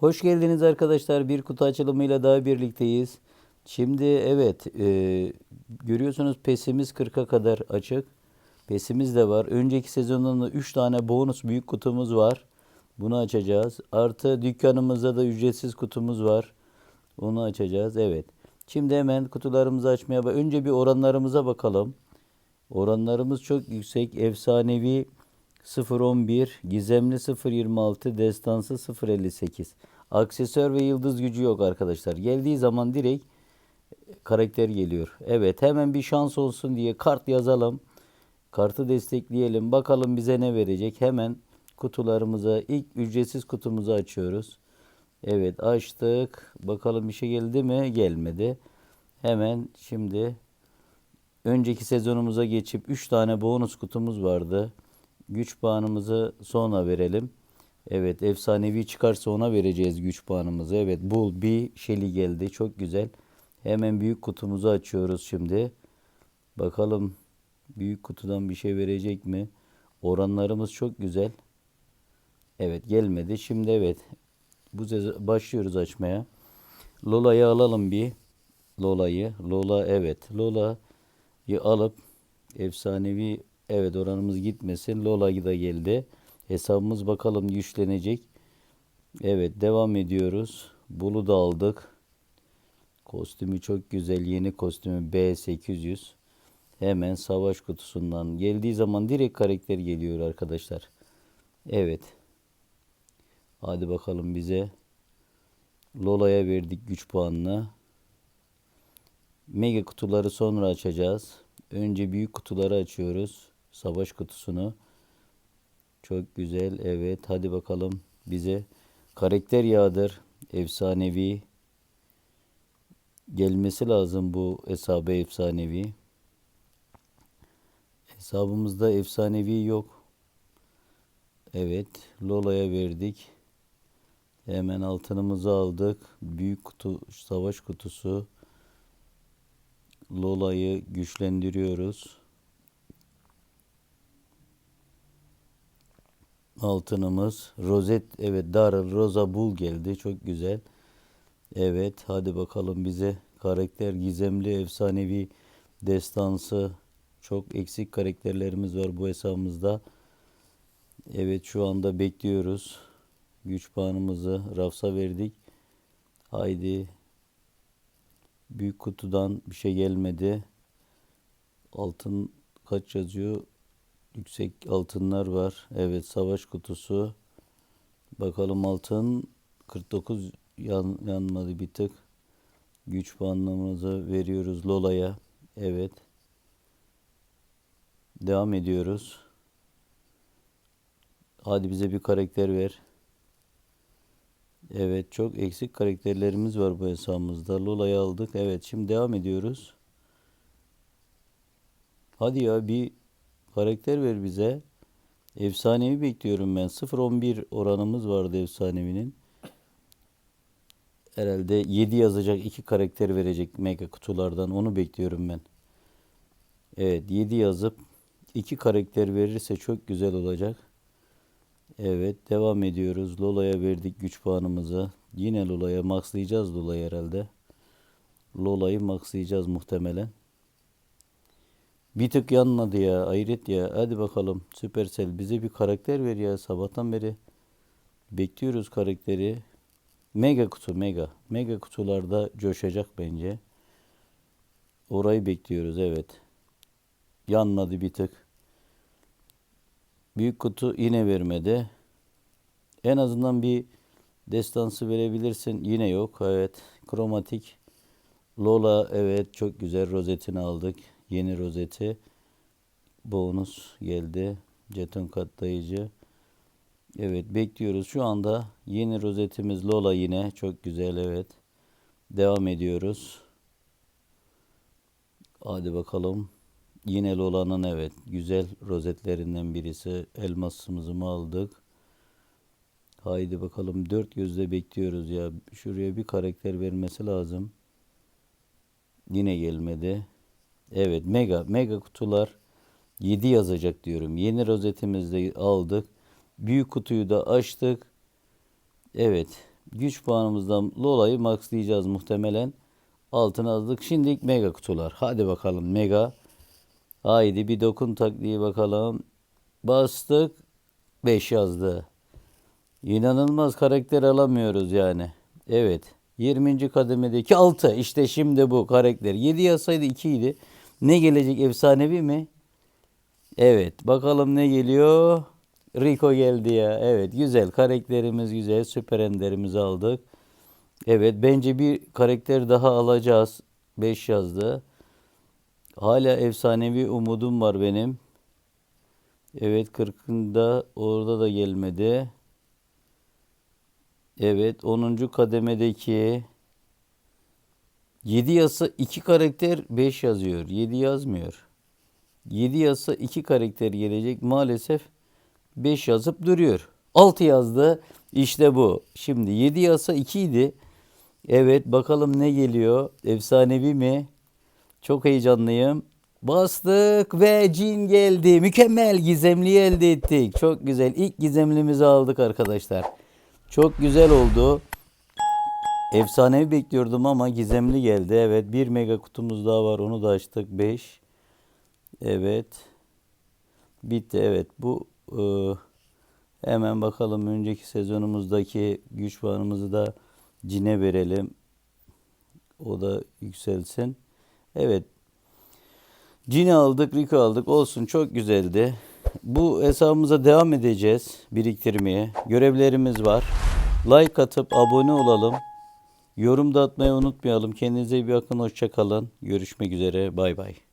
Hoş geldiniz arkadaşlar. Bir kutu açılımıyla daha birlikteyiz. Şimdi evet e, görüyorsunuz pesimiz 40'a kadar açık. Pesimiz de var. Önceki sezonun da 3 tane bonus büyük kutumuz var. Bunu açacağız. Artı dükkanımızda da ücretsiz kutumuz var. Onu açacağız. Evet. Şimdi hemen kutularımızı açmaya bak. Önce bir oranlarımıza bakalım. Oranlarımız çok yüksek. Efsanevi 0.11, gizemli 0.26, destansı 0.58. Aksesuar ve yıldız gücü yok arkadaşlar. Geldiği zaman direkt karakter geliyor. Evet hemen bir şans olsun diye kart yazalım. Kartı destekleyelim. Bakalım bize ne verecek. Hemen kutularımıza ilk ücretsiz kutumuzu açıyoruz. Evet açtık. Bakalım bir şey geldi mi? Gelmedi. Hemen şimdi önceki sezonumuza geçip 3 tane bonus kutumuz vardı. Güç puanımızı sonra verelim. Evet efsanevi çıkarsa ona vereceğiz güç puanımızı. Evet bul bir şeli geldi. Çok güzel. Hemen büyük kutumuzu açıyoruz şimdi. Bakalım büyük kutudan bir şey verecek mi? Oranlarımız çok güzel. Evet gelmedi. Şimdi evet bu başlıyoruz açmaya. Lola'yı alalım bir. Lola'yı. Lola evet. Lola'yı alıp efsanevi evet oranımız gitmesin. Lola da geldi. Hesabımız bakalım güçlenecek. Evet devam ediyoruz. Bulu da aldık. Kostümü çok güzel. Yeni kostümü B800. Hemen savaş kutusundan geldiği zaman direkt karakter geliyor arkadaşlar. Evet. Hadi bakalım bize. Lola'ya verdik güç puanını. Mega kutuları sonra açacağız. Önce büyük kutuları açıyoruz. Savaş kutusunu. Çok güzel. Evet. Hadi bakalım bize. Karakter yağdır. Efsanevi. Gelmesi lazım bu hesabı efsanevi. Hesabımızda efsanevi yok. Evet. Lola'ya verdik. Hemen altınımızı aldık. Büyük kutu, savaş kutusu. Lola'yı güçlendiriyoruz. Altınımız. Rozet, evet Darıl Rosa Bul geldi. Çok güzel. Evet, hadi bakalım bize karakter gizemli, efsanevi, destansı. Çok eksik karakterlerimiz var bu hesabımızda. Evet, şu anda bekliyoruz. Güç puanımızı Rafs'a verdik. Haydi. Büyük kutudan bir şey gelmedi. Altın kaç yazıyor? Yüksek altınlar var. Evet savaş kutusu. Bakalım altın 49 yan, yanmadı bir tık. Güç puanlamamızı veriyoruz Lola'ya. Evet. Devam ediyoruz. Hadi bize bir karakter ver. Evet çok eksik karakterlerimiz var bu hesabımızda. Lola'yı aldık. Evet şimdi devam ediyoruz. Hadi ya bir karakter ver bize. Efsanevi bekliyorum ben. 0-11 oranımız vardı efsanevinin. Herhalde 7 yazacak iki karakter verecek mega kutulardan. Onu bekliyorum ben. Evet 7 yazıp iki karakter verirse çok güzel olacak. Evet devam ediyoruz. Lola'ya verdik güç puanımızı. Yine Lola'ya maxlayacağız Lola'yı herhalde. Lola'yı maxlayacağız muhtemelen. Bir tık yanmadı ya. Hayret ya. Hadi bakalım. Supercell bize bir karakter ver ya. Sabahtan beri bekliyoruz karakteri. Mega kutu mega. Mega kutularda coşacak bence. Orayı bekliyoruz evet. Yanmadı bir tık. Büyük kutu yine vermedi. En azından bir destansı verebilirsin. Yine yok. Evet. Kromatik. Lola evet çok güzel rozetini aldık. Yeni rozeti. Bonus geldi. Jeton katlayıcı. Evet bekliyoruz. Şu anda yeni rozetimiz Lola yine. Çok güzel evet. Devam ediyoruz. Hadi bakalım. Yine Lola'nın evet güzel rozetlerinden birisi. Elmasımızı mı aldık? Haydi bakalım dört gözle bekliyoruz ya. Şuraya bir karakter vermesi lazım. Yine gelmedi. Evet mega mega kutular 7 yazacak diyorum. Yeni rozetimizi de aldık. Büyük kutuyu da açtık. Evet Güç puanımızdan Lola'yı maxlayacağız muhtemelen. Altına aldık. Şimdi mega kutular. Hadi bakalım mega. Haydi bir dokun taktiği bakalım. Bastık. 5 yazdı. İnanılmaz karakter alamıyoruz yani. Evet. 20. kademedeki 6. İşte şimdi bu karakter. 7 yazsaydı 2 idi. Ne gelecek efsanevi mi? Evet. Bakalım ne geliyor? Rico geldi ya. Evet. Güzel. Karakterimiz güzel. Süper enderimizi aldık. Evet. Bence bir karakter daha alacağız. 5 yazdı. Hala efsanevi umudum var benim. Evet 40'ında orada da gelmedi. Evet 10. kademedeki 7 yazsa 2 karakter 5 yazıyor. 7 yazmıyor. 7 yazsa 2 karakter gelecek. Maalesef 5 yazıp duruyor. 6 yazdı. İşte bu. Şimdi 7 yazsa 2 idi. Evet bakalım ne geliyor. Efsanevi mi? Çok heyecanlıyım. Bastık ve cin geldi. Mükemmel gizemliyi elde ettik. Çok güzel. İlk gizemlimizi aldık arkadaşlar. Çok güzel oldu. Efsanevi bekliyordum ama gizemli geldi. Evet bir mega kutumuz daha var. Onu da açtık. 5. Evet. Bitti. Evet bu e, hemen bakalım önceki sezonumuzdaki güç puanımızı da cine verelim. O da yükselsin. Evet. Cini aldık, Rico aldık. Olsun çok güzeldi. Bu hesabımıza devam edeceğiz biriktirmeye. Görevlerimiz var. Like atıp abone olalım. Yorum da atmayı unutmayalım. Kendinize iyi bakın. Hoşça kalın. Görüşmek üzere. Bay bay.